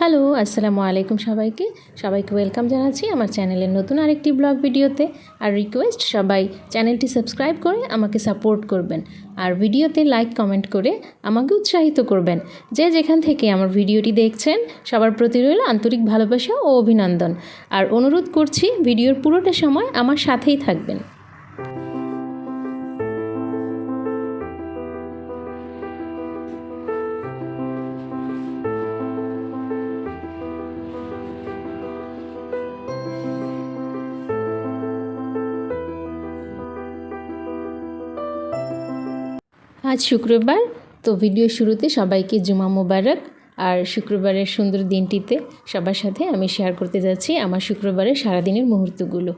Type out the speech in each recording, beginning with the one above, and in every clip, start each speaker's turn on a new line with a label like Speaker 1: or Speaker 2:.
Speaker 1: Hello, আসসালামু আলাইকুম সবাইকে। সবাইকে ওয়েলকাম জানাচ্ছি আমার চ্যানেলের নতুন আরেকটি ব্লগ ভিডিওতে। আর রিকোয়েস্ট সবাই চ্যানেলটি সাবস্ক্রাইব করে আমাকে সাপোর্ট করবেন। আর ভিডিওতে লাইক কমেন্ট করে আমাকে উৎসাহিত করবেন। যে যেখান থেকে আমার ভিডিওটি দেখছেন, সবার প্রতি রইল আন্তরিক ভালোবাসা ও অভিনন্দন। আর অনুরোধ করছি, ভিডিওর পুরোটা সময় আমার সাথেই থাকবেন। আজ শুক্রবার। তো ভিডিও শুরুতে সবাইকে জুমা মোবারক আর শুক্রবারের সুন্দর দিনটিতে সবার সাথে আমি শেয়ার করতে যাচ্ছি আমার শুক্রবারের সারাদিনের মুহূর্তগুলো।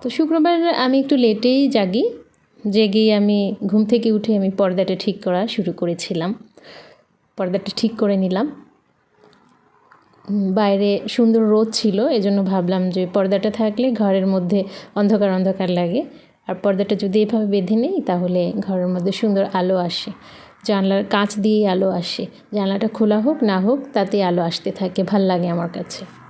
Speaker 1: তো শুক্রবার আমি একটু লেটেই জাগি, জেগেই আমি ঘুম থেকে উঠে আমি পর্দাটা ঠিক করা শুরু করেছিলাম। পর্দাটা ঠিক করে নিলাম। বাইরে সুন্দর রোদ ছিল, এজন্য ভাবলাম যে পর্দাটা থাকলে ঘরের মধ্যে অন্ধকার অন্ধকার লাগে। আর পর্দাটা যদি এভাবে বেঁধে নেই, তাহলে ঘরের মধ্যে সুন্দর আলো আসে। জানলার কাঁচ দিয়েই আলো আসে। জানলাটা খোলা হোক, না হোক তাতে আলো আসতে থাকে। ভালো লাগে আমার কাছে।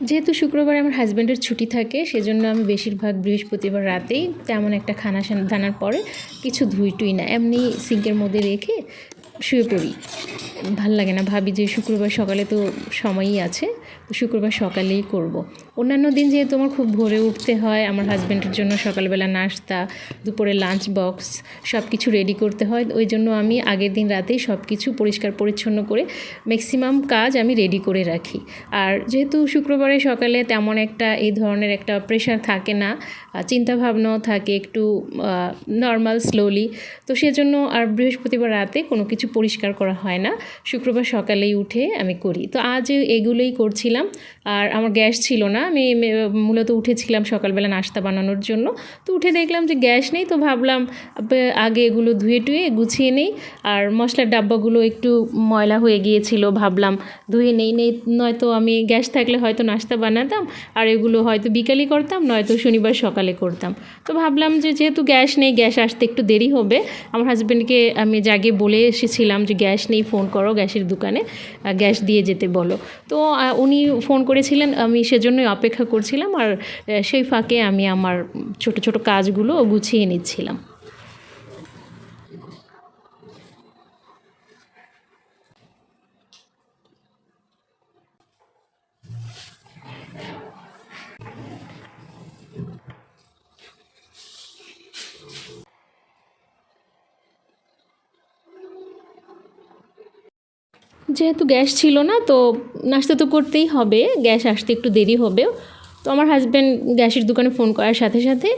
Speaker 1: যেহেতু শুক্রবার আমার হাজব্যান্ডের ছুটি থাকে, সেজন্য আমি বেশিরভাগ বৃহস্পতিবার রাতেই তেমন একটা খানা দানার পরে কিছু ধুই টুই না এমনি সিঙ্কের মধ্যে রেখে শুয়ে পড়ি ভালো লাগে না, ভাবি যে শুক্রবার সকালে তো সময়ই আছে, তো শুক্রবার সকালেই করব। অন্যান্য দিন যেহেতু আমার খুব ভোরে উঠতে হয়, আমার হাজব্যান্ডের জন্য সকালবেলা নাস্তা, দুপুরে লাঞ্চ বক্স সব কিছু রেডি করতে হয়। ওই জন্য আমি আগের দিন রাতেই সব কিছু পরিষ্কার পরিচ্ছন্ন করে ম্যাক্সিমাম কাজ আমি রেডি করে রাখি। আর যেহেতু শুক্রবারে সকালে তেমন একটা এই ধরনের একটা প্রেশার থাকে না চিন্তাভাবনাও থাকে একটু নর্মাল স্লোলি তো সেজন্য আর বৃহস্পতিবার রাতে কোনো কিছু পরিষ্কার করা হয় না। শুক্রবার সকালেই উঠে আমি করি। তো আজ এগুলোই করছিলাম, আর আমার গ্যাস ছিল না আমি মূলত উঠেছিলাম সকালবেলা নাস্তা বানানোর জন্য। তো উঠে দেখলাম যে গ্যাস নেই, তো ভাবলাম আগে এগুলো ধুয়ে টুয়ে গুছিয়ে নেই। আর মশলার ডাব্বাগুলো একটু ময়লা হয়ে গিয়েছিল, ভাবলাম ধুয়ে নেই নেই, নয়তো আমি গ্যাস থাকলে হয়তো নাস্তা বানাতাম, আর এগুলো হয়তো বিকালই করতাম, নয়তো শনিবার সকালে করতাম। তো ভাবলাম যে যেহেতু গ্যাস নেই, গ্যাস আসতে একটু দেরি হবে, আমার হাজব্যান্ডকে আমি জাগে বলে এসেছিলাম যে গ্যাস নেই, ফোন করো গ্যাসের দোকানে গ্যাস দিয়ে যেতে বলো। তো উনি ফোন করেছিলেন, আমি সেজন্যই অপেক্ষা করছিলাম আর সেই ফাঁকে আমি আমার ছোট ছোট কাজগুলো গুছিয়ে নিচ্ছিলাম। যেহেতু গ্যাস ছিল না তো নাস্তা তো করতেই হবে। গ্যাস আসতে একটু দেরি হবে তো আমার হাজব্যান্ড গ্যাসের দোকানে ফোন করার সাথে সাথে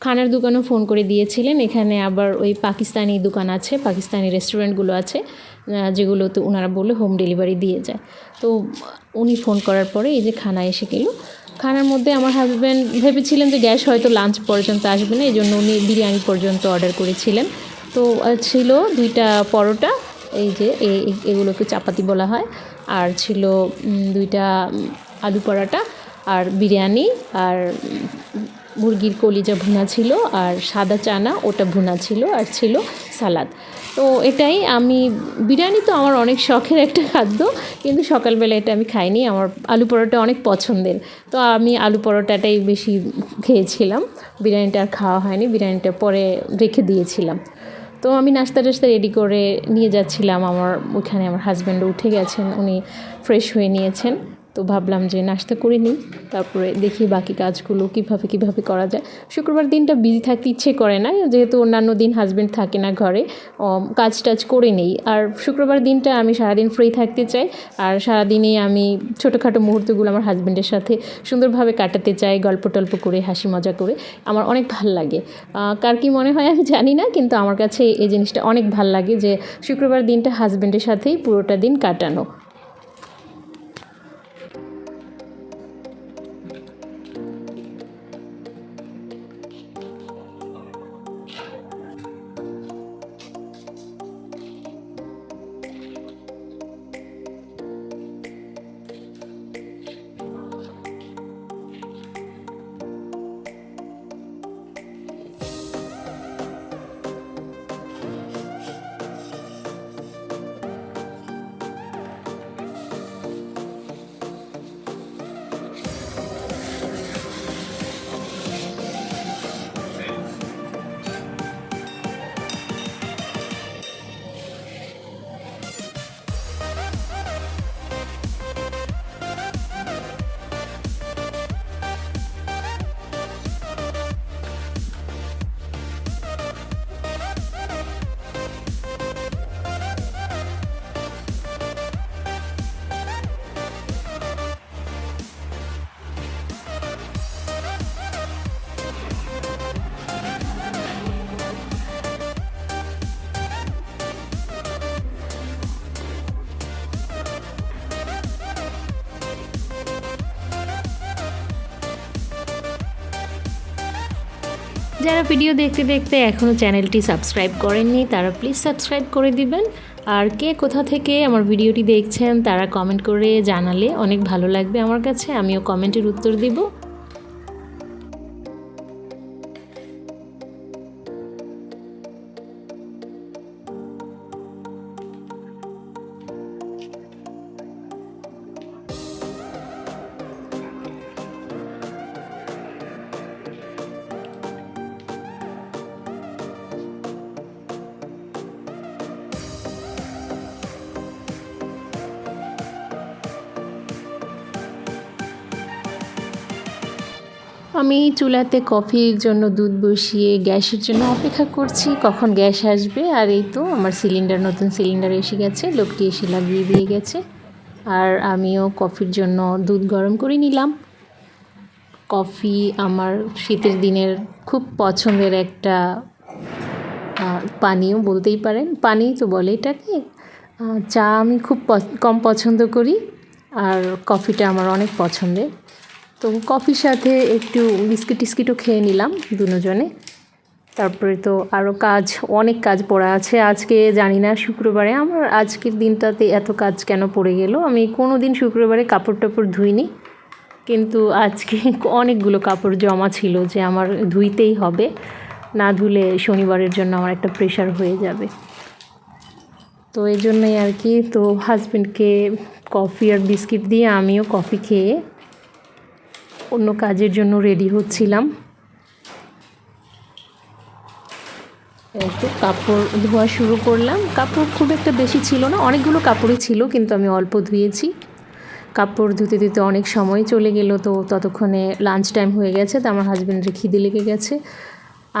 Speaker 1: খানার দোকানেও ফোন করে দিয়েছিলেন। এখানে আবার ওই পাকিস্তানি দোকান আছে পাকিস্তানি রেস্টুরেন্টগুলো আছে আহ, যেগুলোতে ওনারা বলে হোম ডেলিভারি দিয়ে যায়। তো উনি ফোন করার পরে এই যে খানা এসে গেল। খানার মধ্যে আমার হাজব্যান্ড ভেবেছিলেন যে গ্যাস হয়তো লাঞ্চ পর্যন্ত আসবে না এই জন্য উনি বিরিয়ানি পর্যন্ত অর্ডার করেছিলেন। তো ছিল দুইটা পরোটা এই যে এগুলোকে চাপাতি বলা হয়। আর ছিল দুইটা আলু পরাটা, আর বিরিয়ানি, আর মুরগির কলিজা ভুনা ছিল, আর সাদা চানা, ওটা ভুনা ছিল, আর ছিল সালাদ। তো এটাই আমি, বিরিয়ানি তো আমার অনেক শখের একটা খাদ্য, কিন্তু সকালবেলা এটা আমি খাইনি। আমার আলু পরোটা অনেক পছন্দের। তো আমি আলু পরোটাটাই বেশি খেয়েছিলাম। বিরিয়ানিটা আর খাওয়া হয়নি, বিরিয়ানিটা পরে রেখে দিয়েছিলাম। তো আমি নাস্তা টাস্তা রেডি করে নিয়ে যাচ্ছিলাম। আমার ওখানে আমার হাজব্যান্ড উঠে গেছেন, উনি ফ্রেশ হয়ে নিয়েছেন। তো ভাবলাম যে নাস্তা করে নিই, তারপরে দেখি বাকি কাজগুলো কীভাবে কীভাবে করা যায়। শুক্রবার দিনটা বিজি থাকতে ইচ্ছে করে না, যেহেতু অন্যান্য দিন হাজব্যান্ড থাকে না ঘরে কাজ টাজ করে নেই। আর শুক্রবার দিনটা আমি সারাদিন ফ্রি থাকতে চাই, আর সারাদিনেই আমি ছোটোখাটো মুহূর্তগুলো আমার হাজব্যান্ডের সাথে সুন্দরভাবে কাটাতে চাই গল্প টল্প করে হাসি মজা করে। আমার অনেক ভালো লাগে। কার কি মনে হয় আমি জানি না, কিন্তু আমার কাছে এই জিনিসটা অনেক ভালো লাগে যে শুক্রবার দিনটা হাজব্যান্ডের সাথেই পুরোটা দিন কাটানো। যারা ভিডিও দেখতে দেখতে এখনও চ্যানেলটি সাবস্ক্রাইব করেননি, তারা প্লিজ সাবস্ক্রাইব করে দিবেন। আর কে কোথা থেকে আমার ভিডিওটি দেখছেন, তারা কমেন্ট করে জানালে অনেক ভালো লাগবে আমার কাছে। আমিও কমেন্টের উত্তর দিব। আমি চুলাতে কফির জন্য দুধ বসিয়ে গ্যাসের জন্য অপেক্ষা করছি, কখন গ্যাস আসবে? আর এই তো আমার সিলিন্ডার, নতুন সিলিন্ডার এসে গেছে, লোকটি এসে লাগিয়ে দিয়ে গেছে। আর আমিও কফির জন্য দুধ গরম করে নিলাম। কফি আমার শীতের দিনের খুব পছন্দের একটা পানীয় বলতেই পারেন। পানি তো বলে এটাকে। চা আমি খুব কম পছন্দ করি। আর কফিটা আমার অনেক পছন্দের। তো কফির সাথে একটু বিস্কিট টিস্কিটও খেয়ে নিলাম দুজনে। তারপরে তো আরও কাজ, অনেক কাজ পড়া আছে। আজকে জানি না শুক্রবারে, আমার আজকের দিনটাতে এত কাজ কেন পড়ে গেল? আমি কোনো দিন শুক্রবারে কাপড় টাপড় ধুইনি, কিন্তু আজকে অনেকগুলো কাপড় জমা ছিল যে আমার ধুইতেই হবে। না ধুলে শনিবারের জন্য আমার একটা প্রেশার হয়ে যাবে। তো এই জন্যই আর কি, তো হাজব্যান্ডকে কফি আর বিস্কিট দিয়ে আমিও কফি খেয়ে অন্য কাজের জন্য রেডি হচ্ছিলাম। তো কাপড় ধোয়া শুরু করলাম। কাপড় খুব একটা বেশি ছিল না, অনেকগুলো কাপড়ই ছিল, কিন্তু আমি অল্প ধুয়েছি। কাপড় ধুতে ধুতে অনেক সময় চলে গেল, তো ততক্ষণে লাঞ্চ টাইম হয়ে গেছে, তো আমার হাজব্যান্ডের খিদে লেগে গেছে।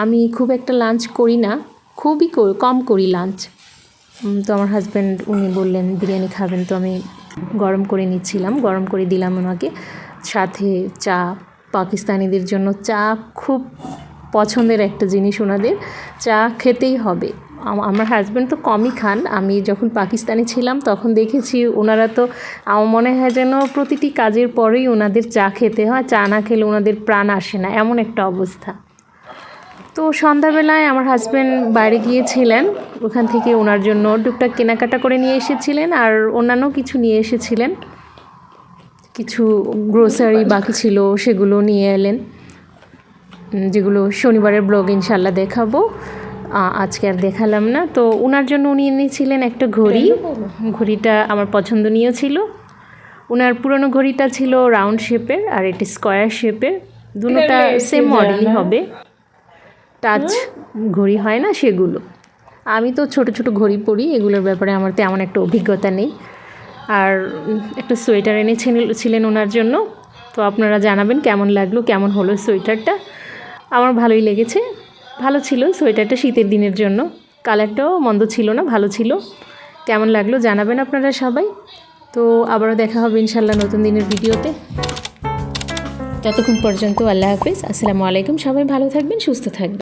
Speaker 1: আমি খুব একটা লাঞ্চ করি না, খুবই কম করি লাঞ্চ তো আমার হাজব্যান্ড উনি বললেন, বিরিয়ানি খাবেন। তো আমি গরম করে নিচ্ছিলাম, গরম করে দিলাম ওনাকে। সাথে চা, পাকিস্তানিদের জন্য চা খুব পছন্দের একটা জিনিস ওনাদের। চা খেতেই হবে। আমার হাজব্যান্ড তো কমই খান। আমি যখন পাকিস্তানি ছিলাম তখন দেখেছি ওনারা তো, আমার মনে হয় যেন প্রতিটি কাজের পরেই ওনাদের চা খেতে হয়। চা না খেলে ওনাদের প্রাণ আসে না। এমন একটা অবস্থা। তো সন্ধ্যাবেলায় আমার হাজব্যান্ড বাইরে গিয়েছিলেন। ওখান থেকে ওনার জন্য টুকটাক কেনাকাটা করে নিয়ে এসেছিলেন আর অন্যান্য কিছু নিয়ে এসেছিলেন। কিছু গ্রোসারি বাকি ছিল সেগুলো নিয়ে এলেন। যেগুলো শনিবারের ব্লগ ইনশাল্লাহ দেখাবো। আজকে আর দেখালাম না। তো ওনার জন্য উনি এনেছিলেন একটা ঘড়ি। ঘড়িটা আমার পছন্দনীয় ছিল। ওনার পুরনো ঘড়িটা ছিল রাউন্ড শেপের আর এটি স্কোয়ার শেপের দুটোটা সেম মডেলই হবে। টাচ ঘড়ি হয় না সেগুলো। আমি তো ছোট ছোট ঘড়ি পরি এগুলোর ব্যাপারে আমার তেমন একটা অভিজ্ঞতা নেই। আর একটা সোয়েটার এনেছিলেন ছিলেন ওনার জন্য। তো আপনারা জানাবেন কেমন লাগল, কেমন হলো সোয়েটারটা। আমার ভালোই লেগেছে। ভালো ছিল সোয়েটারটা শীতের দিনের জন্য। কালারটাও মন্দ ছিল না, ভালো ছিল। কেমন লাগল জানাবেন আপনারা সবাই। তো আবারও দেখা হবে ইনশাল্লাহ নতুন দিনের ভিডিওতে। ততক্ষণ পর্যন্ত আল্লাহ হাফিজ। আসসালামু আলাইকুম। সবাই ভালো থাকবেন, সুস্থ থাকবেন।